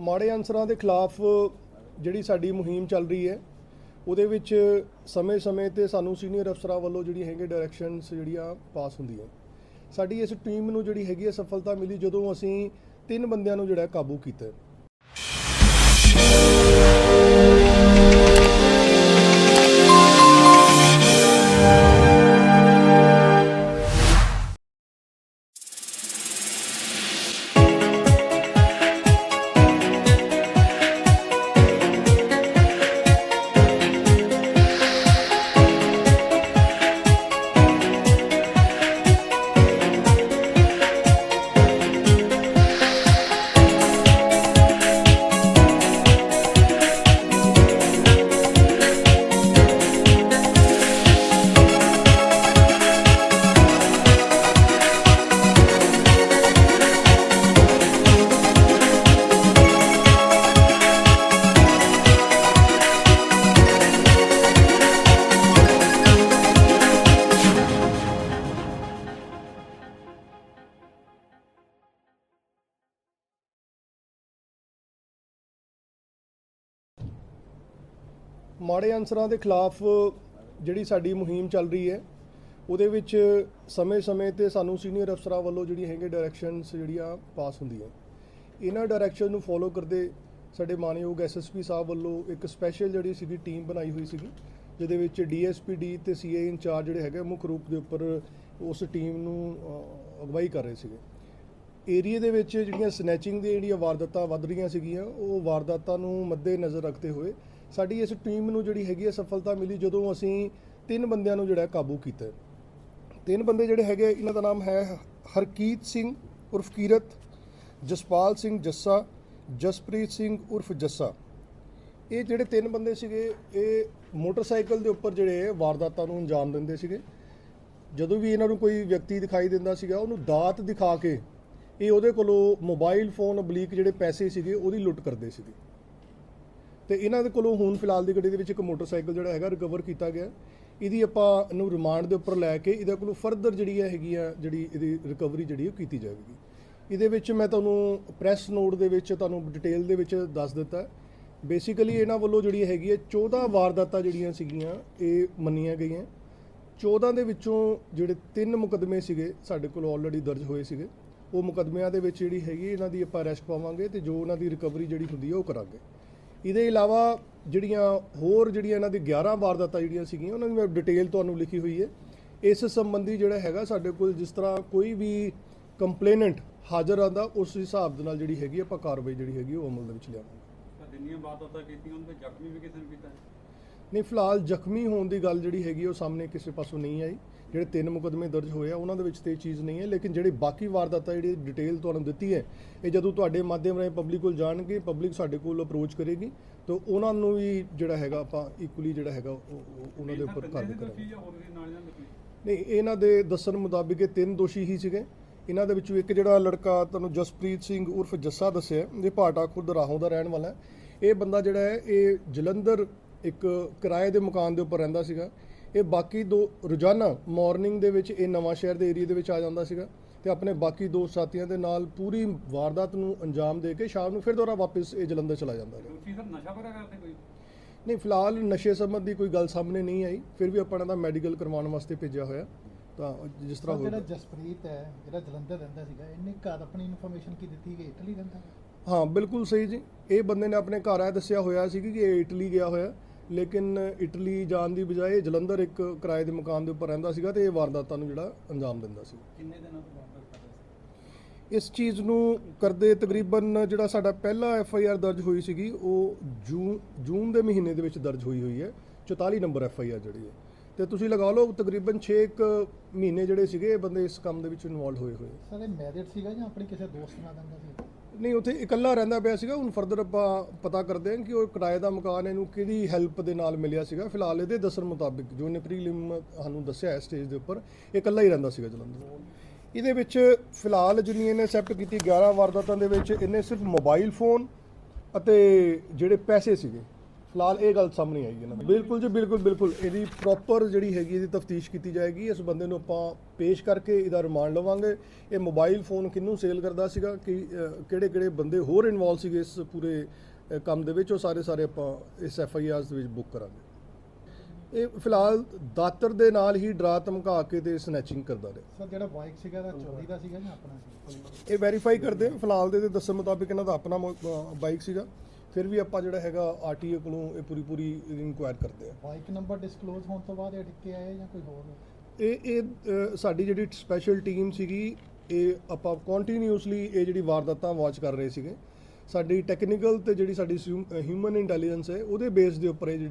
ਮਾੜੇ ਅਨਸਰਾਂ ਦੇ ਖਿਲਾਫ ਜਿਹੜੀ ਸਾਡੀ ਮੁਹਿੰਮ ਚੱਲ ਰਹੀ ਹੈ, ਉਹਦੇ ਵਿੱਚ ਸਮੇਂ-ਸਮੇਂ ਤੇ ਸਾਨੂੰ ਸੀਨੀਅਰ ਅਫਸਰਾਂ ਵੱਲੋਂ ਜਿਹੜੀ ਹੈਗੇ ਡਾਇਰੈਕਸ਼ਨਸ ਜਿਹੜੀਆਂ ਪਾਸ ਹੁੰਦੀਆਂ। ਸਾਡੀ ਇਸ ਟੀਮ ਨੂੰ ਜਿਹੜੀ ਹੈਗੀ ਹੈ ਸਫਲਤਾ ਮਿਲੀ ਜਦੋਂ ਅਸੀਂ ਤਿੰਨ ਬੰਦਿਆਂ ਨੂੰ ਜਿਹੜਾ ਕਾਬੂ ਕੀਤਾ। ਮਾੜੇ ਅਨਸਰਾਂ ਦੇ ਖਿਲਾਫ ਜਿਹੜੀ ਸਾਡੀ ਮੁਹਿੰਮ ਚੱਲ ਰਹੀ ਹੈ, ਉਹਦੇ ਵਿੱਚ ਸਮੇਂ-ਸਮੇਂ ਤੇ ਸਾਨੂੰ ਸੀਨੀਅਰ ਅਫਸਰਾਂ ਵੱਲੋਂ ਜਿਹੜੀ ਹੈਗੇ ਡਾਇਰੈਕਸ਼ਨਸ ਜਿਹੜੀਆਂ ਪਾਸ ਹੁੰਦੀਆਂ। ਇਹਨਾਂ ਡਾਇਰੈਕਸ਼ਨ ਨੂੰ ਫੋਲੋ ਕਰਦੇ ਸਾਡੇ ਮਾਨਯੋਗ ਐਸਐਸਪੀ ਸਾਹਿਬ ਵੱਲੋਂ ਇੱਕ ਸਪੈਸ਼ਲ ਜਿਹੜੀ ਸੀਗੀ ਟੀਮ ਬਣਾਈ ਹੋਈ ਸੀਗੀ, ਜਿਹਦੇ ਵਿੱਚ ਡੀਐਸਪੀਡੀ ਤੇ ਸੀਏ ਇੰਚਾਰਜ ਜਿਹੜੇ ਹੈਗੇ ਮੁੱਖ ਰੂਪ ਦੇ ਉੱਪਰ ਉਸ ਟੀਮ ਨੂੰ ਅਗਵਾਈ ਕਰ ਰਹੇ ਸੀਗੇ। ਏਰੀਏ ਦੇ ਵਿੱਚ ਜਿਹੜੀਆਂ ਸਨੈਚਿੰਗ ਦੀਆਂ ਜਿਹੜੀਆਂ ਵਾਰਦਾਤਾਂ ਵੱਧ ਰਹੀਆਂ ਸੀਗੀਆਂ, ਉਹ ਵਾਰਦਾਤਾਂ ਨੂੰ ਮੱਦੇ ਨਜ਼ਰ ਰੱਖਦੇ ਹੋਏ ਸਾਡੀ ਇਸ ਟੀਮ ਨੂੰ ਜਿਹੜੀ ਹੈਗੀ ਹੈ ਸਫਲਤਾ ਮਿਲੀ ਜਦੋਂ ਅਸੀਂ ਤਿੰਨ ਬੰਦਿਆਂ ਨੂੰ ਜਿਹੜਾ ਕਾਬੂ ਕੀਤਾ। ਤਿੰਨ ਬੰਦੇ ਜਿਹੜੇ ਹੈਗੇ ਇਹਨਾਂ ਦਾ ਨਾਮ ਹੈ ਹਰਕੀਤ ਸਿੰਘ ਉਰਫ ਕੀਰਤ, ਜਸਪਾਲ ਸਿੰਘ ਜੱਸਾ, ਜਸਪ੍ਰੀਤ ਸਿੰਘ ਉਰਫ ਜੱਸਾ। ਇਹ ਜਿਹੜੇ ਤਿੰਨ ਬੰਦੇ ਸੀਗੇ, ਇਹ ਮੋਟਰਸਾਈਕਲ ਦੇ ਉੱਪਰ ਜਿਹੜੇ ਵਾਰਦਾਤਾਂ ਨੂੰ ਅੰਜਾਮ ਦਿੰਦੇ ਸੀਗੇ। ਜਦੋਂ ਵੀ ਇਹਨਾਂ ਨੂੰ ਕੋਈ ਵਿਅਕਤੀ ਦਿਖਾਈ ਦਿੰਦਾ ਸੀਗਾ, ਉਹਨੂੰ ਦਾਤ ਦਿਖਾ ਕੇ ਇਹ ਉਹਦੇ ਕੋਲੋਂ ਮੋਬਾਈਲ ਫੋਨ, ਬਲੀਕ ਜਿਹੜੇ ਪੈਸੇ ਸੀਗੇ, ਉਹਦੀ ਲੁੱਟ ਕਰਦੇ ਸੀਗੇ। ਤੇ ਇਹਨਾਂ ਦੇ ਕੋਲੋਂ ਹੁਣ ਫਿਲਹਾਲ ਦੀ ਗੱਡੀ ਦੇ ਵਿੱਚ ਇੱਕ ਮੋਟਰਸਾਈਕਲ ਜਿਹੜਾ ਹੈਗਾ ਰਿਕਵਰ ਕੀਤਾ ਗਿਆ। ਇਹਦੀ ਆਪਾਂ ਨੂੰ ਰਿਮਾਂਡ ਦੇ ਉੱਪਰ ਲੈ ਕੇ ਇਹਦੇ ਕੋਲੋਂ ਫਰਦਰ ਜਿਹੜੀ ਹੈ ਹੈਗੀ ਆ, ਜਿਹੜੀ ਇਹਦੀ ਰਿਕਵਰੀ ਜਿਹੜੀ ਉਹ ਕੀਤੀ ਜਾਵੇਗੀ। ਇਹਦੇ ਵਿੱਚ ਮੈਂ ਤੁਹਾਨੂੰ ਪ੍ਰੈਸ ਨੋਟ ਦੇ ਵਿੱਚ ਤੁਹਾਨੂੰ ਡਿਟੇਲ ਦੇ ਵਿੱਚ ਦੱਸ ਦਿੱਤਾ। ਬੇਸਿਕਲੀ ਇਹਨਾਂ ਵੱਲੋਂ ਜਿਹੜੀ ਹੈਗੀ ਹੈ 14 ਵਾਰਦਾਤਾਂ ਜਿਹੜੀਆਂ ਸੀਗੀਆਂ, ਇਹ ਮੰਨੀਆਂ ਗਈਆਂ। 14 ਦੇ ਵਿੱਚੋਂ ਜਿਹੜੇ ਤਿੰਨ ਮੁਕਦਮੇ ਸੀਗੇ ਸਾਡੇ ਕੋਲ ਆਲਰੇਡੀ ਦਰਜ ਹੋਏ ਸੀਗੇ। ਉਹ ਮੁਕਦਮਿਆਂ ਦੇ ਵਿੱਚ ਜਿਹੜੀ ਹੈਗੀ ਇਹਨਾਂ ਦੀ ਆਪਾਂ ਅਰੈਸਟ ਪਾਵਾਂਗੇ ਤੇ ਜੋ ਉਹਨਾਂ ਦੀ ਰਿਕਵਰੀ ਜਿਹੜੀ ਹੁੰਦੀ ਹੈ ਉਹ ਕਰਾਂਗੇ। ਇਹਦੇ ਇਲਾਵਾ ਜਿਹੜੀਆਂ ਹੋਰ ਜਿਹੜੀਆਂ ਇਹਨਾਂ ਦੀ 11 ਵਾਰਦਾਤਾਂ ਜਿਹੜੀਆਂ ਸੀਗੀਆਂ, ਉਹਨਾਂ ਦੀ ਮੈਂ ਡਿਟੇਲ ਤੁਹਾਨੂੰ ਲਿਖੀ ਹੋਈ ਹੈ ਇਸ ਸੰਬੰਧੀ ਜਿਹੜਾ ਹੈਗਾ ਸਾਡੇ ਕੋਲ ਜਿਸ ਤਰ੍ਹਾਂ ਕੋਈ ਵੀ ਕੰਪਲੇਨੈਂਟ ਹਾਜ਼ਰ ਆਂਦਾ ਉਸ ਹਿਸਾਬ ਦੇ ਨਾਲ ਜਿਹੜੀ ਹੈਗੀ ਆਪਾਂ ਕਾਰਵਾਈ ਜਿਹੜੀ ਹੈਗੀ ਉਹ ਅਮਲ ਦੇ ਵਿੱਚ ਲਿਆਵਾਂਗੇ ਜਿੰਨੀਆਂ ਵਾਰਦਾਤਾਂ ਕੀਤੀਆਂ, ਉਹਨਾਂ ਤੇ ਜ਼ਖਮੀ ਵੀ ਕਿਸੇ ਨੇ ਕੀਤਾ ਹੈ? ਨਹੀਂ ਫਿਲਹਾਲ ਜ਼ਖਮੀ ਹੋਣ ਦੀ ਗੱਲ ਜਿਹੜੀ ਹੈਗੀ ਉਹ ਸਾਹਮਣੇ ਕਿਸੇ ਪਾਸੋਂ ਨਹੀਂ ਆਈ। ਜਿਹੜੇ ਤਿੰਨ ਮੁਕਦਮੇ ਦਰਜ ਹੋਏ ਆ ਉਹਨਾਂ ਦੇ ਵਿੱਚ ਤੇ ਚੀਜ਼ ਨਹੀਂ ਹੈ ਲੇਕਿਨ ਜਿਹੜੀ ਬਾਕੀ ਵਾਰਦਾਤਾਂ ਜਿਹੜੀ ਡਿਟੇਲ ਤੁਹਾਨੂੰ ਦਿੱਤੀ ਹੈ ਇਹ ਜਦੋਂ ਤੁਹਾਡੇ ਮਾਧਿਅਮ ਰਾਹੀਂ ਪਬਲਿਕ ਕੋਲ ਜਾਣਗੇ ਪਬਲਿਕ ਸਾਡੇ ਕੋਲ ਅਪਰੋਚ ਕਰੇਗੀ ਤਾਂ ਉਹਨਾਂ ਨੂੰ ਵੀ ਜਿਹੜਾ ਹੈਗਾ ਆਪਾਂ ਇਕੁਅਲੀ ਜਿਹੜਾ ਹੈਗਾ ਉਹ- ਉਹ- ਉਹਨਾਂ ਦੇ ਉੱਪਰ ਕਾਰਵਾਈ ਕਰਾਂਗੇ? ਨਹੀਂ ਇਹਨਾਂ ਦੇ ਦੱਸਣ ਮੁਤਾਬਿਕ ਇਹ ਤਿੰਨ ਦੋਸ਼ੀ ਹੀ ਸੀਗੇ। ਇਹਨਾਂ ਦੇ ਵਿੱਚੋਂ ਇੱਕ ਜਿਹੜਾ ਲੜਕਾ ਤੁਹਾਨੂੰ ਜਸਪ੍ਰੀਤ ਸਿੰਘ ਉਰਫ ਜੱਸਾ ਦੱਸਿਆ ਇਹ ਭਾਟਾ ਖੁਰਦ ਰਾਹੋਂ ਦਾ ਰਹਿਣ ਵਾਲਾ ਹੈ। ਇਹ ਬੰਦਾ ਜਿਹੜਾ ਹੈ ਇਹ ਜਲੰਧਰ ਇੱਕ ਕਿਰਾਏ ਦੇ ਮਕਾਨ ਦੇ ਉੱਪਰ ਰਹਿੰਦਾ ਸੀਗਾ। ਇਹ ਬਾਕੀ ਦੋ ਰੋਜ਼ਾਨਾ ਮਾਰਨਿੰਗ ਦੇ ਵਿੱਚ ਇਹ ਨਵਾਂ ਸ਼ਹਿਰ ਦੇ ਏਰੀਆ ਦੇ ਵਿੱਚ ਆ ਜਾਂਦਾ ਸੀਗਾ ਤੇ ਆਪਣੇ ਬਾਕੀ ਦੋ ਸਾਥੀਆਂ ਦੇ ਨਾਲ ਪੂਰੀ ਵਾਰਦਾਤ ਨੂੰ ਅੰਜਾਮ ਦੇ ਕੇ ਸ਼ਾਮ ਨੂੰ ਫਿਰ ਦੁਬਾਰਾ ਵਾਪਸ ਇਹ ਜਲੰਧਰ ਚਲਾ ਜਾਂਦਾ ਹੈ ਦੋਸ਼ੀ ਸਰ ਨਸ਼ਾ ਵਗੈਰਾ ਕਰਦੇ ਕੋਈ? ਨਹੀਂ ਫਿਲਹਾਲ ਨਸ਼ੇ ਸੰਬੰਧੀ ਕੋਈ ਗੱਲ ਸਾਹਮਣੇ ਨਹੀਂ ਆਈ। ਫਿਰ ਵੀ ਆਪਾਂ ਇਹਨਾਂ ਦਾ ਮੈਡੀਕਲ ਕਰਵਾਉਣ ਵਾਸਤੇ ਭੇਜਿਆ ਹੋਇਆ। ਤਾਂ ਜਿਸ ਤਰ੍ਹਾਂ ਸਰ, ਜਿਹੜਾ ਜਸਪ੍ਰੀਤ ਹੈ ਜਿਹੜਾ ਜਲੰਧਰ ਰਹਿੰਦਾ ਸੀਗਾ ਇਹਨੇ ਘਰ ਆਪਣੀ ਇਨਫੋਰਮੇਸ਼ਨ ਕੀ ਦਿੱਤੀ ਕਿ ਇਟਲੀ ਰਹਿੰਦਾ ਹੈ? ਹਾਂ ਬਿਲਕੁਲ ਸਹੀ ਜੀ। ਇਹ ਬੰਦੇ ਨੇ ਆਪਣੇ ਘਰ ਆਇਆ ਦੱਸਿਆ ਹੋਇਆ ਸੀ ਕਿ ਇਹ ਇਟਲੀ ਗਿਆ ਹੋਇਆ। ਲੇਕਿਨ ਇਟਲੀ ਜਾਣ ਦੀ ਬਜਾਏ ਜਲੰਧਰ ਇੱਕ ਕਿਰਾਏ ਦੇ ਮਕਾਨ ਦੇ ਉੱਪਰ ਰਹਿੰਦਾ ਸੀਗਾ ਤੇ ਇਹ ਵਾਰਦਾਤਾਂ ਨੂੰ ਜਿਹੜਾ ਅੰਜਾਮ ਦਿੰਦਾ ਸੀ। ਕਿੰਨੇ ਦਿਨਾਂ ਤੋਂ ਵਾਪਸ ਕਰਦਾ ਸੀ? ਇਸ ਚੀਜ਼ ਨੂੰ ਕਰਦੇ ਤਕਰੀਬਨ ਜਿਹੜਾ ਸਾਡਾ ਪਹਿਲਾ ਐਫ ਆਈ ਆਰ ਦਰਜ ਹੋਈ ਸੀਗੀ ਉਹ ਜੂਨ ਜੂਨ ਦੇ ਮਹੀਨੇ ਦੇ ਵਿੱਚ ਦਰਜ ਹੋਈ ਹੋਈ ਹੈ। 44 ਨੰਬਰ ਐਫ ਆਈ ਆਰ ਜਿਹੜੀ ਹੈ। ਤੇ ਤੁਸੀਂ ਲਗਾ ਲਓ ਤਕਰੀਬਨ 6 ਮਹੀਨੇ ਜਿਹੜੇ ਸੀਗੇ ਬੰਦੇ ਇਸ ਕੰਮ ਦੇ ਵਿੱਚ ਇਨਵੋਲਡ ਹੋਏ ਹੋਏ। ਸਰ ਇਹ ਮੈਰਿਡ ਸੀਗਾ ਜਾਂ ਆਪਣੀ ਕਿਸੇ ਦੋਸਤ ਨਾਲ ਰਹਿੰਦਾ ਸੀ? ਨਹੀਂ ਉੱਥੇ ਇਕੱਲਾ ਰਹਿੰਦਾ ਪਿਆ ਸੀਗਾ ਹੁਣ ਫਰਦਰ ਆਪਾਂ ਪਤਾ ਕਰਦੇ ਹਾਂ ਕਿ ਉਹ ਕਿਰਾਏ ਦਾ ਮਕਾਨ ਇਹਨੂੰ ਕਿਹਦੀ ਹੈਲਪ ਦੇ ਨਾਲ ਮਿਲਿਆ ਸੀਗਾ। ਫਿਲਹਾਲ ਇਹਦੇ ਦੱਸਣ ਮੁਤਾਬਿਕ ਜੋ ਇਹਨੇ ਪ੍ਰੀਲਿਮ ਸਾਨੂੰ ਦੱਸਿਆ ਹੈ ਸਟੇਜ ਦੇ ਉੱਪਰ ਇਹ ਇਕੱਲਾ ਹੀ ਰਹਿੰਦਾ ਸੀਗਾ ਜਲੰਧਰ। ਇਹਦੇ ਵਿੱਚ ਫਿਲਹਾਲ ਜਿੰਨੀ ਇਹਨੇ ਐਕਸੈਪਟ ਕੀਤੀ 11 ਵਾਰਦਾਤਾਂ ਦੇ ਵਿੱਚ ਇਹਨੇ ਸਿਰਫ ਮੋਬਾਈਲ ਫੋਨ ਅਤੇ ਜਿਹੜੇ ਪੈਸੇ ਸੀਗੇ ਫਿਲਹਾਲ ਇਹ ਗੱਲ ਸਾਹਮਣੇ ਆਈ ਹੈ ਨਾ ਬਿਲਕੁਲ ਜੀ ਬਿਲਕੁਲ ਬਿਲਕੁਲ। ਇਹਦੀ ਪ੍ਰੋਪਰ ਜਿਹੜੀ ਹੈਗੀ ਇਹਦੀ ਤਫਤੀਸ਼ ਕੀਤੀ ਜਾਏਗੀ। ਇਸ ਬੰਦੇ ਨੂੰ ਆਪਾਂ ਪੇਸ਼ ਕਰਕੇ ਇਹਦਾ ਰਿਮਾਂਡ ਲਵਾਂਗੇ। ਇਹ ਮੋਬਾਈਲ ਫੋਨ ਕਿਹਨੂੰ ਸੇਲ ਕਰਦਾ ਸੀਗਾ? ਕਿ ਕਿਹੜੇ ਕਿਹੜੇ ਬੰਦੇ ਹੋਰ ਇਨਵੋਲ ਸੀਗੇ ਇਸ ਪੂਰੇ ਕੰਮ ਦੇ ਵਿੱਚ? ਉਹ ਸਾਰੇ ਸਾਰੇ ਆਪਾਂ ਇਸ ਐਫ ਆਈ ਆਰ ਦੇ ਵਿੱਚ ਬੁੱਕ ਕਰਾਂਗੇ। ਇਹ ਫਿਲਹਾਲ ਦਾਤਰ ਦੇ ਨਾਲ ਹੀ ਡਰਾ ਧਮਕਾ ਕੇ ਤੇ ਸਨੈਚਿੰਗ ਕਰਦਾ ਰਿਹਾ। ਸਰ ਜਿਹੜਾ ਬਾਈਕ ਸੀਗਾ ਇਹਦਾ ਚੋਰੀ ਦਾ ਸੀਗਾ ਜਾਂ ਆਪਣਾ? ਸੀ ਇਹ ਵੈਰੀਫਾਈ ਕਰਦੇ ਫਿਲਹਾਲ ਦੇ ਦੱਸਣ ਮੁਤਾਬਿਕ ਇਹਨਾਂ ਦਾ ਆਪਣਾ ਬਾਈਕ ਸੀਗਾ। ਫਿਰ ਵੀ ਆਪਾਂ ਜਿਹੜਾ ਹੈਗਾ ਆਰਟੀਏ ਕੋਲੋਂ ਇਹ ਪੂਰੀ ਪੂਰੀ ਇਨਕੁਆਇਰ ਕਰਦੇ ਆ। ਬਾਈਕ ਨੰਬਰ ਡਿਸਕਲੋਜ਼ ਹੋਣ ਤੋਂ ਬਾਅਦ ਇਹ ਟਿੱਕੇ ਆਏ ਜਾਂ ਕੋਈ ਹੋਰ? ਇਹ ਇਹ ਸਾਡੀ ਜਿਹੜੀ ਸਪੈਸ਼ਲ ਟੀਮ ਸੀਗੀ ਇਹ ਆਪਾਂ ਕੰਟੀਨਿਊਸਲੀ ਇਹ ਜਿਹੜੀ ਵਾਰਦਾਤਾਂ ਵਾਚ ਕਰ ਰਹੇ ਸੀਗੇ। ਸਾਡੀ ਟੈਕਨੀਕਲ ਤੇ ਜਿਹੜੀ ਸਾਡੀ ਹਿਊਮਨ ਇੰਟੈਲੀਜੈਂਸ ਹੈ ਉਹਦੇ ਬੇਸ ਦੇ ਉੱਪਰ ਇਹ ਜਿਹੜੀ